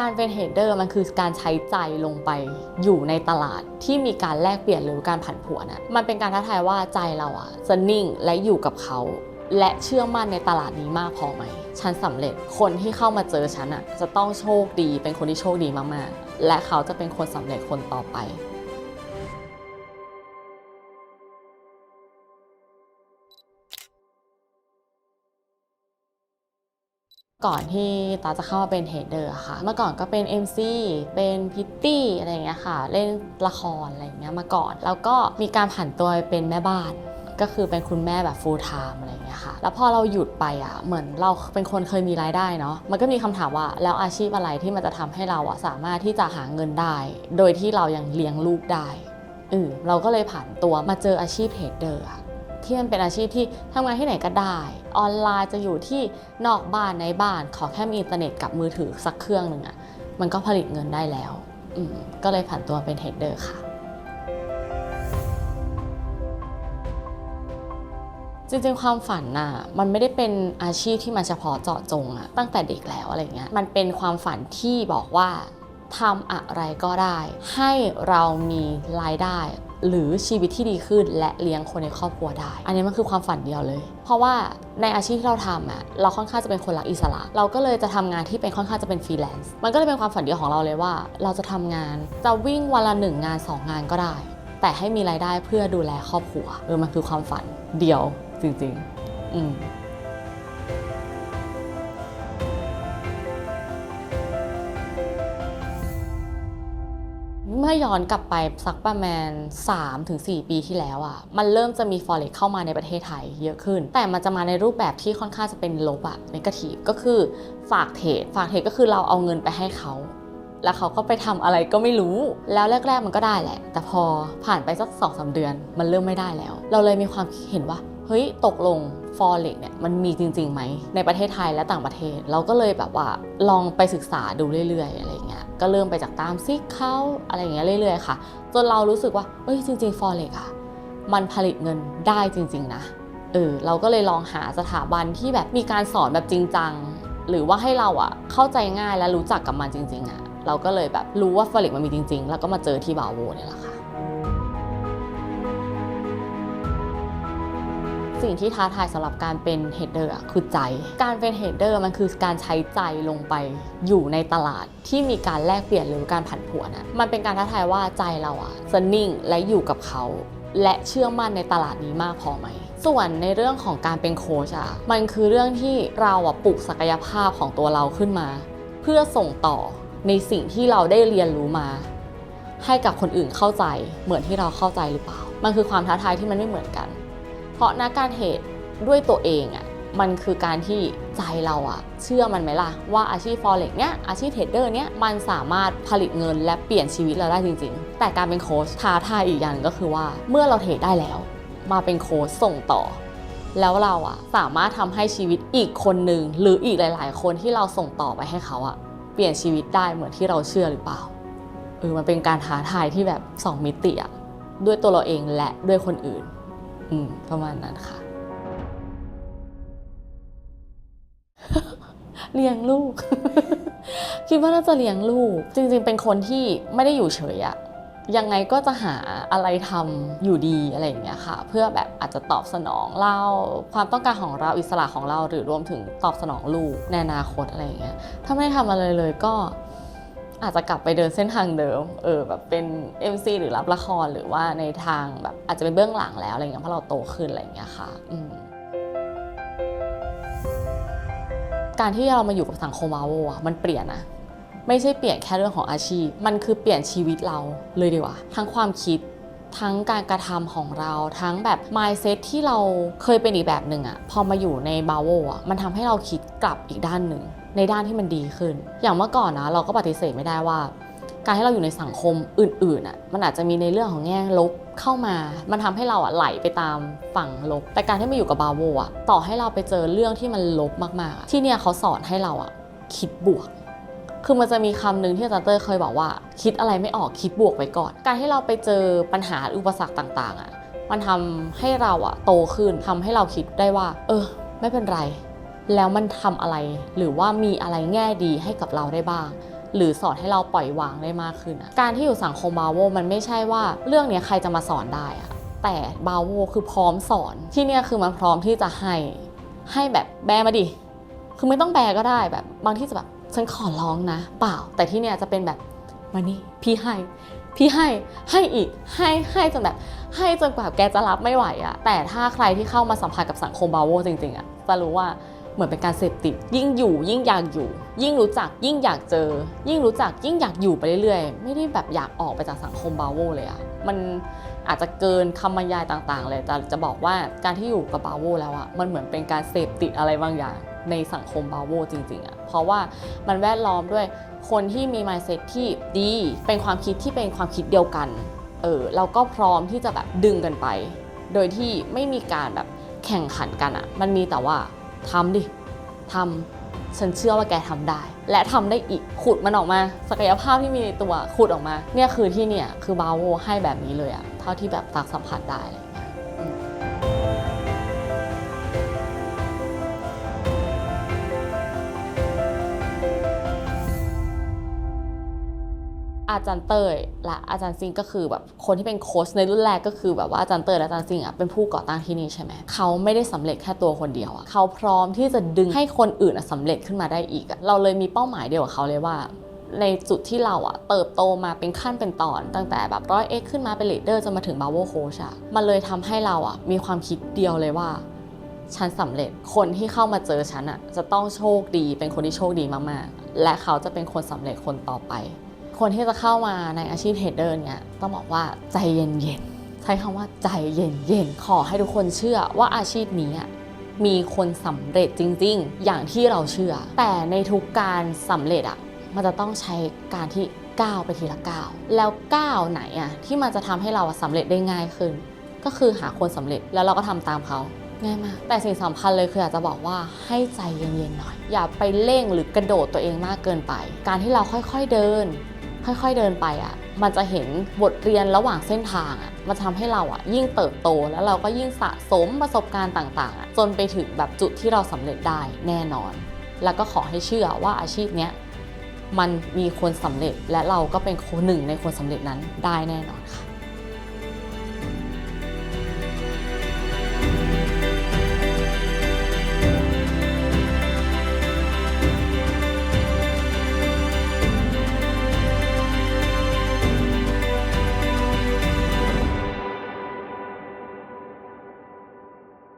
การเป็นเฮดเดอร์มันคือการใช้ใจลงไปอยู่ในตลาดที่มีการแลกเปลี่ยนหรือการผันผวนอะมันเป็นการท้าทายว่าใจเราอะจะนิ่งและอยู่กับเขา และเชื่อมั่นในตลาดนี้มากพอไหม ฉันสำเร็จคนที่เข้ามาเจอฉันอะจะต้องโชคดี เป็นคนที่โชคดีมากๆ และเขาจะเป็นคนสำเร็จคนต่อไป ก่อนที่ตาจะเข้ามาเป็นเฮดเดอร์ค่ะ เมื่อก่อนก็เป็น MC เป็นพิตตี้อะไรอย่างเงี้ยค่ะ เล่นละครอะไรอย่างเงี้ยมาก่อน แล้วก็มีการผันตัวเป็นแม่บ้าน ก็คือเป็นคุณแม่แบบ full time อะไรอย่างเงี้ยค่ะ แล้วพอเราหยุดไปอะ เหมือนเราเป็นคนเคยมีรายได้เนาะ มันก็มีคำถามว่าแล้วอาชีพอะไรที่มันจะทำให้เราอะสามารถที่จะหาเงินได้ โดยที่เรายังเลี้ยงลูกได้เออเราก็เลยผ่านตัวมาเจออาชีพเทรดเดอร์อะ ที่มันเป็นอาชีพที่ทำงานที่ไหนก็ได้ ออนไลน์จะอยู่ที่นอกบ้านในบ้าน ขอแค่มีอินเทอร์เน็ตกับมือถือสักเครื่องหนึ่งอะมันก็ผลิตเงินได้แล้วก็เลยผ่านตัวเป็นเทรดเดอร์ค่ะ จริงๆ ความฝันน่ะมันไม่ได้เป็นอาชีพที่มันเฉพาะเจาะจงอะตั้งแต่เด็กแล้วอะไรเงี้ยมันเป็นความฝันที่บอกว่าทำอะไรก็ได้ ให้เรามีรายได้ หรือชีวิตที่ดีขึ้นและเลี้ยงคนในครอบครัวได้ อันนี้มันคือความฝันเดียวเลย เพราะว่าในอาชีพที่เราทำอะเราค่อนข้างจะเป็นคนรักอิสระ เราก็เลยจะทำงานที่เป็นค่อนข้างจะเป็นฟรีแลนซ์ มันก็เลยเป็นความฝันเดียวของเราเลยว่า เราจะทำงาน จะวิ่งวันละหนึ่งงานสองงานก็ได้ แต่ให้มีรายได้เพื่อดูแลครอบครัว เออ มันคือความฝันเดียวจริงๆ อืม เมื่อย้อนกลับไปสักประมาณ 3-4 ปีที่แล้วอะ่ะ มันเริ่มจะมี forex เข้ามาในประเทศไทยเยอะขึ้น แต่มันจะมาในรูปแบบที่ค่อนข้างจะเป็นลบอะนกาทีฟก็คือฝากเทรดฝากเทรดก็คือเราเอาเงินไปให้เขาแล้วเขาก็ไปทำอะไรก็ไม่รู้ แล้วแรก ๆ มันก็ได้แหละ แต่พอผ่านไปสัก2องสาเดือน มันเริ่มไม่ได้แล้ว เราเลยมีความเห็นว่า เฮ้ย ตกลง forex เนี่ย มันมีจริงๆไหม ในประเทศไทยและต่างประเทศ เราก็เลยแบบว่าลองไปศึกษาดูเรื่อยๆ อะไรเงี้ย ก็เริ่มไปจากตามซิกเขาอะไรอย่างเงี้ยเรื่อยๆค่ะ จนเรารู้สึกว่าเอ้ยจริงๆ forex อะมันผลิตเงินได้จริง ๆ นะเออเราก็เลยลองหาสถาบันที่แบบมีการสอนแบบจริงจังหรือว่าให้เราอะเข้าใจง่ายและรู้จักกับมันจริง ๆอะเราก็เลยแบบรู้ว่า forex มันมีจริง ๆ แล้วก็มาเจอที่บาโวเนี่ยแหละค่ะ สิ่งที่ท้าทายสำหรับการเป็นเฮดเดอร์คือใจ การเป็นเฮดเดอร์มันคือการใช้ใจลงไปอยู่ในตลาดที่มีการแลกเปลี่ยนหรือการผันผวนอะมันเป็นการท้าทายว่าใจเราอะจะนิ่งและอยู่กับเขา และเชื่อมั่นในตลาดนี้มากพอไหมส่วนในเรื่องของการเป็นโค้ชอะมันคือเรื่องที่เราอะปลุกศักยภาพของตัวเราขึ้นมา เพื่อส่งต่อในสิ่งที่เราได้เรียนรู้มา ให้กับคนอื่นเข้าใจเหมือนที่เราเข้าใจหรือเปล่า มันคือความท้าทายที่มันไม่เหมือนกัน ราะนักการเทรดด้วยตัวเองอะ่ะมันคือการที่ใจเราอะเชื่อมันไหมล่ะ ว่าอาชีพ forex เนี้ยอาชีพเทรดเดอร์เนี้ยมันสามารถผลิตเงินและเปลี่ยนชีวิตเราได้จริง ๆ แต่การเป็นโค้ชท้าทายอีกอย่างหนึ่งก็คือว่า เมื่อเราเทรดได้แล้ว มาเป็นโค้ชส่งต่อ แล้วเราอะสามารถทำให้ชีวิตอีกคนหนึ่งหรืออีกหลาย ๆ คนที่เราส่งต่อไปให้เขาอะเปลี่ยนชีวิตได้เหมือนที่เราเชื่อหรือเปล่าเออมันเป็นการท้าทายที่แบบสองมิติอะด้วยตัวเราเองและด้วยคนอื่น อืมประมาณนั้นค่ะ เลี้ยงลูก คิดว่าน่าจะเลี้ยงลูก จริง ๆ เป็นคนที่ไม่ได้อยู่เฉยอะยังไงก็จะหาอะไรทำอยู่ดีอะไรอย่างเงี้ยค่ะ เพื่อแบบอาจจะตอบสนองเราความต้องการของเราอิสระของเราหรือรวมถึงตอบสนองลูกในอนาคตอะไรอย่างเงี้ยถ้าไม่ได้ทำอะไรเลยก็ อาจจะกลับไปเดินเส้นทางเดิม เออแบบเป็น MC หรือรับละครหรือว่าในทางแบบอาจจะเป็นเบื้องหลังแล้วอะไรเงี้ยเพราะเราโตขึ้นอะไรเงี้ยค่ะอืมการที่เรามาอยู่กับสังคมวาโวอะมันเปลี่ยนนะไม่ใช่เปลี่ยนแค่เรื่องของอาชีพ มันคือเปลี่ยนชีวิตเราเลยดีกว่าทั้งความคิด ทั้งการกระทำของเราทั้งแบบ mindset ที่เราเคยเป็นอีกแบบหนึ่งอะพอมาอยู่ในบาโวอะมันทำให้เราคิดกลับอีกด้านหนึ่ง ในด้านที่มันดีขึ้น อย่างเมื่อก่อนนะเราก็ปฏิเสธไม่ได้ว่า การที่เราอยู่ในสังคมอื่นๆอะมันอาจจะมีในเรื่องของแง่ลบเข้ามา มันทำให้เราอะไหลไปตามฝั่งลบ แต่การที่มาอยู่กับบาโวอะต่อให้เราไปเจอเรื่องที่มันลบมากๆ ที่เนี่ยเขาสอนให้เราอะคิดบวก คือมันจะมีคำหนึ่งที่อาจารย์เตอร์เคยบอกว่า คิดอะไรไม่ออกคิดบวกไว้ก่อน การที่เราไปเจอปัญหาอุปสรรคต่าง ๆอะมันทำให้เราอะโตขึ้นทำให้เราคิดได้ว่า เออ ไม่เป็นไร แล้วมันทำอะไร หรือว่ามีอะไรแง่ดีให้กับเราได้บ้าง หรือสอนให้เราปล่อยวางได้มากขึ้น การที่อยู่สังคมบาโวมันไม่ใช่ว่าเรื่องนี้ใครจะมาสอนได้อะแต่บาโวคือพร้อมสอนที่เนี่ยคือมันพร้อมที่จะให้ให้แบบแบมาดิ คือไม่ต้องแบก็ได้แบบบางที่จะแบบ ฉันขอร้องนะ เปล่า แต่ที่เนี่ยจะเป็นแบบมานี่พี่ให้ พี่ให้ให้อีกให้ให้จนแบบ ให้จนกว่าแกจะรับไม่ไหวอะแต่ถ้าใครที่เข้ามาสัมผัสกับสังคมบาโวจริงๆอะจะรู้ว่าเหมือนเป็นการเสพติด ยิ่งอยู่ยิ่งอยากอยู่ ยิ่งรู้จักยิ่งอยากเจอ ยิ่งรู้จักยิ่งอยากอยู่ไปเรื่อยๆ ไม่ได้แบบอยากออกไปจากสังคมบาโวเลยอะมันอาจจะเกินคำบรรยายต่างๆ เลยแต่จะบอกว่าการที่อยู่กับบาโวแล้วอะมันเหมือนเป็นการเสพติดอะไรบางอย่าง ในสังคมบาโวจริงๆอะเพราะว่ามันแวดล้อมด้วยคนที่มี mindset ที่ดี เป็นความคิดที่เป็นความคิดเดียวกัน เออเราก็พร้อมที่จะแบบดึงกันไป โดยที่ไม่มีการแบบแข่งขันกันอะมันมีแต่ว่าทำดิทำฉันเชื่อว่าแกทำได้ และทำได้อีก ขุดมันออกมา ศักยภาพที่มีในตัว ขุดออกมา เนี่ยคือที่เนี่ย คือบาโวให้แบบนี้เลยอะเท่าที่แบบตักสัมผัสได้ อาจารย์เต้ยและอาจารย์ซิงก็คือแบบคนที่เป็นโค้ชในรุ่นแรกก็คือแบบว่าอาจารย์เต้ยและอาจารย์ซิงอะเป็นผู้ก่อตั้งที่นี่ใช่ไหมเขาไม่ได้สำเร็จแค่ตัวคนเดียวอะเขาพร้อมที่จะดึงให้คนอื่นอะสำเร็จขึ้นมาได้อีกอะเราเลยมีเป้าหมายเดียวกับเขาเลยว่าในจุดที่เราอะเติบโตมาเป็นขั้นเป็นตอน ตั้งแต่แบบร้อยเอ็กขึ้นมาเป็นลีดเดอร์จนมาถึงบาวเวอร์โคชอะมันเลยทำให้เราอะมีความคิดเดียวเลยว่าฉันสำเร็จคนที่เข้ามาเจอฉันอะจะต้องโชคดีเป็นคนที่โชคดีมากๆ และเขาจะเป็นคนสำเร็จคนต่อไป คนที่จะเข้ามาในอาชีพเทรดเดอร์เนี่ยต้องบอกว่าใจเย็นๆ ใช้คำว่าใจเย็นๆ ขอให้ทุกคนเชื่อว่าอาชีพนี้มีคนสำเร็จจริง ๆ อย่างที่เราเชื่อ แต่ในทุกการสำเร็จอะมันจะต้องใช้การที่ก้าวไปทีละก้าวแล้วก้าวไหนอะที่มันจะทำให้เราสำเร็จได้ง่ายขึ้น ก็คือหาคนสำเร็จแล้วเราก็ทำตามเขาง่ายมาก แต่สิ่งสำคัญเลยคืออยากจะบอกว่าให้ใจเย็นๆหน่อย อย่าไปเร่งหรือกระโดดตัวเองมากเกินไป การที่เราค่อยๆเดิน ค่อยๆเดินไปอะ มันจะเห็นบทเรียนระหว่างเส้นทางอะ มันทำให้เราอะยิ่งเติบโตแล้วเราก็ยิ่งสะสมประสบการณ์ต่างๆอะจนไปถึงแบบจุดที่เราสำเร็จได้แน่นอน แล้วก็ขอให้เชื่อว่าอาชีพเนี้ยมันมีคนสำเร็จและเราก็เป็นคนหนึ่งในคนสำเร็จนั้นได้แน่นอนค่ะ